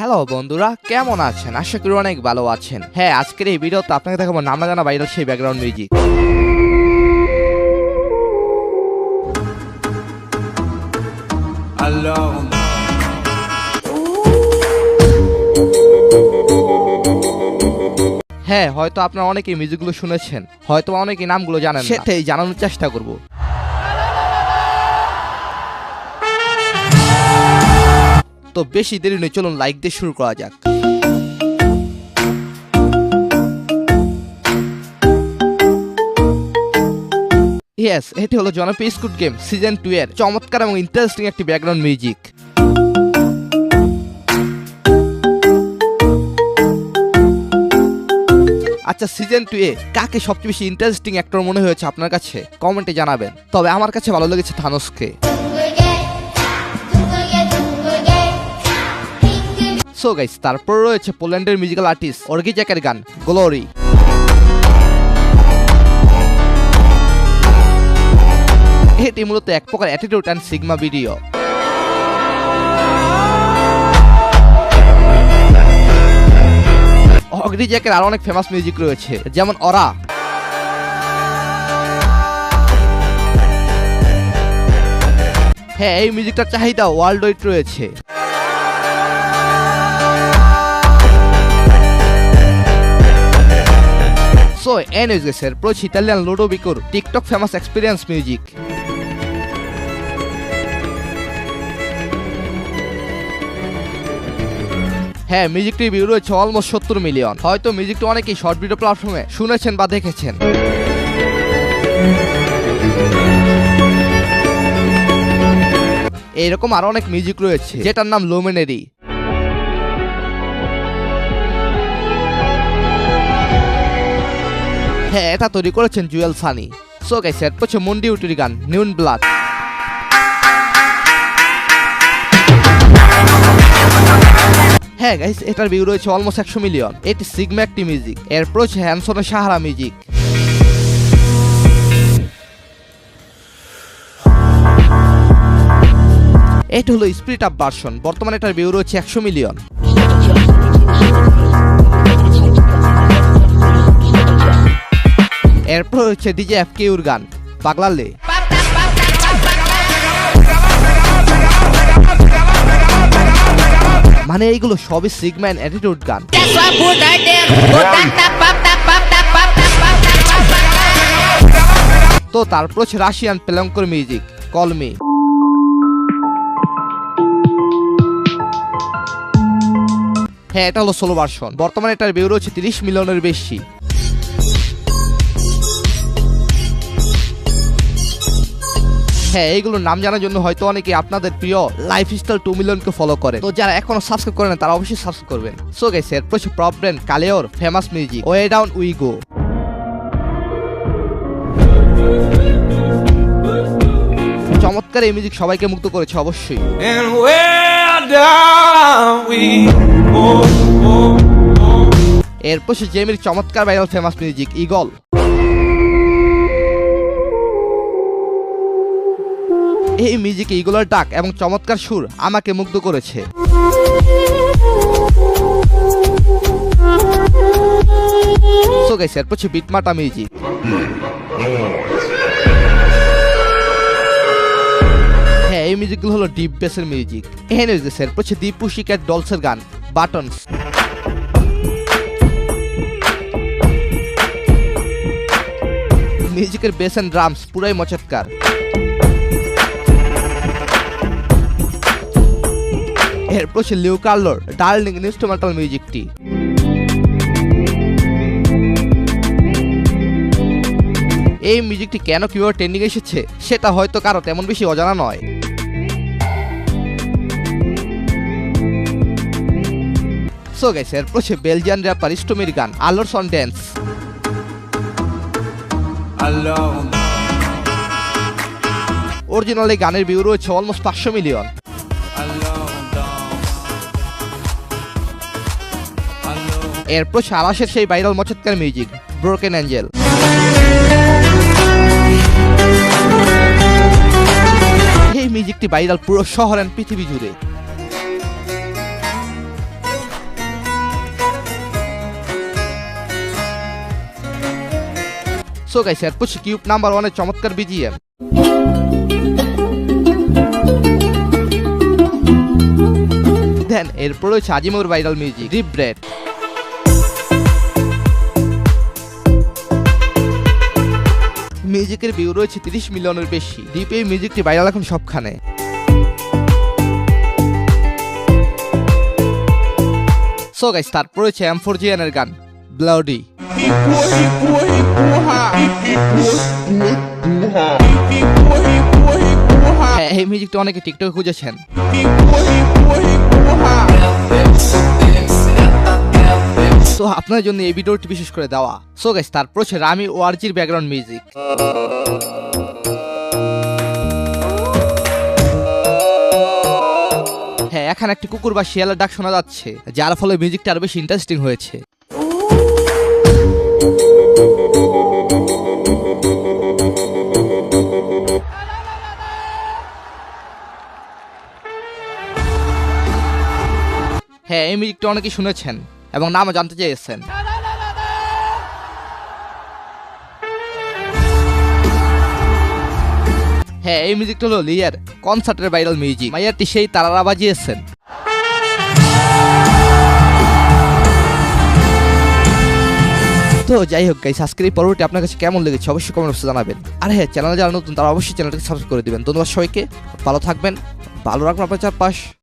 Hello বন্ধুরা কেমন আছেন? আশা করি অনেক ভালো আছেন। হ্যাঁ আজকের এই ভিডিওতে আপনাকে দেখাবো নাম না জানা ভাইরাল সেই ব্যাকগ্রাউন্ড মিউজিক. হ্যাঁ হয়তো আপনারা অনেকেই মিউজিকগুলো শুনেছেন। হয়তো অনেকেই নামগুলো জানেন না। সেটাই জানানোর চেষ্টা করব। তো বেশি দেরি নেই চলুন লাইক দিয়ে শুরু করা যাক। ইয়েস এটি হলো জনপ্রিয় স্কুট গেম সিজন টু এর চমৎকার এবং ইন্টারেস্টিং একটি ব্যাকগ্রাউন্ড মিউজিক আচ্ছা সিজন টু এ কাকে সবচেয়ে বেশি ইন্টারেস্টিং অ্যাক্টর মনে হয়েছে আপনার কাছে? কমেন্টে জানাবেন। তবে আমার কাছে ভালো লেগেছে থানোসকে সো গাইস তারপর রয়েছে পোল্যান্ডের মিউজিক্যাল আর্টিস্ট অর্গি জ্যাকের গান গ্লোরি এটি মূলত এক প্রকার অ্যাটিটিউড অ্যান্ড সিগমা ভিডিও অগ্নি জ্যাকের আরও অনেক ফেমাস মিউজিক রয়েছে, যেমন অরা হ্যাঁ এই মিউজিকটার চাহিদা ওয়ার্ল্ড ওয়াইড রয়েছে। এনিওয়েজ guys এর প্রোচ ইতালিয়ান লুডোভিকোর টিকটক ফেমাস এক্সপিরিয়েন্স মিউজিক হ্যাঁ মিউজিকটি ভিউ রয়েছে অলমোস্ট সত্তর মিলিয়ন হয়তো মিউজিকটা অনেকেই শর্ট ভিডিও প্ল্যাটফর্মে শুনেছেন বা দেখেছেন। এইরকম আরও অনেক মিউজিক রয়েছে, যেটার নাম লোমেনেরি হ্যাঁ এটা তৈরি করেছেন জুয়েল সানি সো গাইস এর হচ্ছে মন্ডি উটির গান নিউন ব্লাড হ্যাঁ গাইস এটার ভিউ রয়েছে অলমোস্ট একশো মিলিয়ন এটি সিগমা একটি মিউজিক এরপর হচ্ছে হ্যানসনের সাহারা মিউজিক এটা হলো স্পিরিট আপ ভার্সন বর্তমানে এটার ভিউ রয়েছে একশো মিলিয়ন এরপর হচ্ছে ডিজে এফ কেউর গান পাগলালে মানে এইগুলো সবই সিগম্যান অ্যাটিটিউড গান। তো তারপর হচ্ছে রাশিয়ান পেলঙ্কর মিউজিক কলমি হ্যাঁ এটা হলো ষোলো ভার্সন বর্তমানে এটার ভিউ রয়েছে তিরিশ মিলিয়নের বেশি। হ্যাঁ এইগুলোর নাম জানার জন্য হয়তো অনেকে আপনাদের প্রিয় লাইফ স্টাইল টু মিলিয়নকে ফলো করে। তো যারা এখনও সাবস্ক্রাইব করেন তারা অবশ্যই সাবস্ক্রাইব করবেন। সো গাইস এরপর হচ্ছে problem কালেওর famous music way down we go চমৎকার এই মিউজিক সবাইকে মুক্ত করেছে অবশ্যই. এরপর সে জেমির চমৎকার ভাইরাল ফেমাস মিউজিক ইগল এই মিউজিকে ইগলের ডাক এবং চমৎকার সুর আমাকে মুগ্ধ করেছে। সো গাইস বিটমাটা মিউজিক। হ্যাঁ এই মিউজিকগুলো হলো ডিপ বেসের মিউজিক। এখানে এরপর হচ্ছে দীপু শিকার ডলসের গান বাটনস মিউজিকের বেস এন্ড ড্রামস পুরাই মচৎকার। এরপর হচ্ছে লিউ কার্লোর ডার্লিং ইনস্ট্রুমেন্টাল মিউজিকটি। এই মিউজিকটি কেন কীভাবে ট্রেন্ডিং এসেছে সেটা হয়তো কারও তেমন বেশি অজানা নয়। সো গাইস এরপর হচ্ছে বেলজিয়ান র্যাপার স্টোমির গান আলোর সন ড্যান্স. অরিজিনাল এই গানের ভিউ রয়েছে অলমোস্ট পাঁচশো মিলিয়ন এরপর সারাশের সেই ভাইরাল মচৎকার মিউজিক ব্রোকেন অ্যাঞ্জেল এই মিউজিকটি ভাইরাল পুরো শহর অ্যান্ড পৃথিবী জুড়ে। সো গাইস এরপর কিউব নাম্বার ওয়ানের চমৎকার বিজিএম দেন এরপরও সাজিমুর ভাইরাল মিউজিক রিপ ব্রেড মিউজিকের ভিউ রয়েছে তিরিশ মিলিয়নের বেশি। ডিপ মিউজিকটি ভাইরাল এখন সবখানে। সো গাইস তারপর রয়েছে এম ফোর এর গান ব্লাউডি হ্যাঁ এই মিউজিকটা অনেকে টিকটকে খুঁজেছেন। তো আপনার জন্য এই ভিডিওটি বিশেষ করে দেওয়া। সো গাইস তারপর হচ্ছে রামি ওয়ারজির ব্যাকগ্রাউন্ড মিউজিক হ্যাঁ এখানে একটি কুকুর বা শিয়ালের ডাক শোনা যাচ্ছে, যার ফলে মিউজিকটা আরও বেশি ইন্টারেস্টিং হয়েছে। হ্যাঁ এই মিউজিকটা অনেকেই শুনেছেন। এবং নামও জানতে চেয়েছেন। হ্যাঁ এই মিউজিকটা হলো লিয়ার কনসার্টের ভাইরাল মিউজিক মাইয়ারটি সেই তারারা বাজিয়েছেন। তো যাই হোক গাইস আজকের এই পর্বটি আপনার কাছে কেমন লেগেছে অবশ্যই কমেন্ট বক্সে জানাবেন। আর হ্যাঁ চ্যানেলে যারা নতুন, তারা অবশ্যই চ্যানেলটাকে সাবস্ক্রাইব করে দিবেন। ধন্যবাদ সবাইকে, ভালো থাকবেন, ভালো রাখবেন আপনার চারপাশ।